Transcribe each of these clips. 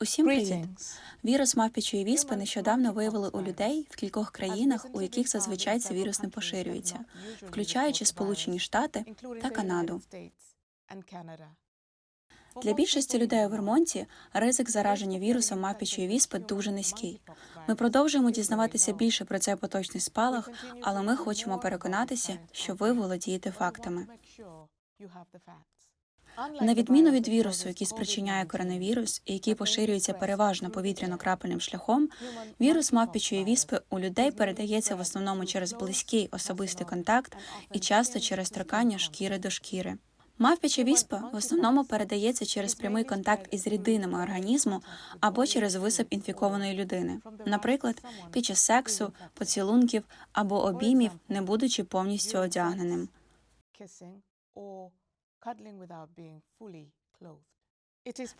Усім привіт! Вірус мавпічої віспи нещодавно виявили у людей в кількох країнах, у яких зазвичай цей вірус не поширюється, включаючи Сполучені Штати та Канаду. Для більшості людей у Вермонті ризик зараження вірусом мавпічої віспи дуже низький. Ми продовжуємо дізнаватися більше про цей поточний спалах, але ми хочемо переконатися, що ви володієте фактами. На відміну від вірусу, який спричиняє коронавірус і який поширюється переважно повітряно-крапельним шляхом, вірус мавпічої віспи у людей передається в основному через близький особистий контакт і часто через торкання шкіри до шкіри. Мавпіча віспа в основному передається через прямий контакт із рідинами організму або через висип інфікованої людини, наприклад, під час сексу, поцілунків або обіймів, не будучи повністю одягненим.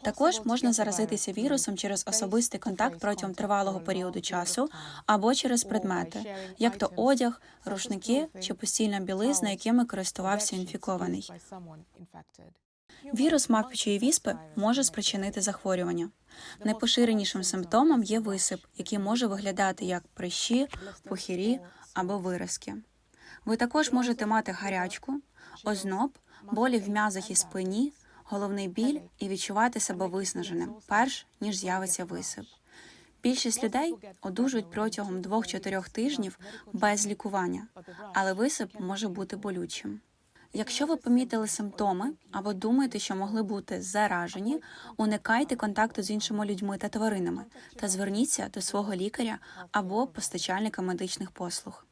Також можна заразитися вірусом через особистий контакт протягом тривалого періоду часу або через предмети, як то одяг, рушники чи постільна білизна, якими користувався інфікований. Вірус мавпічої віспи може спричинити захворювання. Найпоширенішим симптомом є висип, який може виглядати як прищі, похирі або виразки. Ви також можете мати гарячку, озноб, болі в м'язах і спині, головний біль і відчувати себе виснаженим, перш ніж з'явиться висип. Більшість людей одужують протягом 2-4 тижнів без лікування, але висип може бути болючим. Якщо ви помітили симптоми або думаєте, що могли бути заражені, уникайте контакту з іншими людьми та тваринами та зверніться до свого лікаря або постачальника медичних послуг.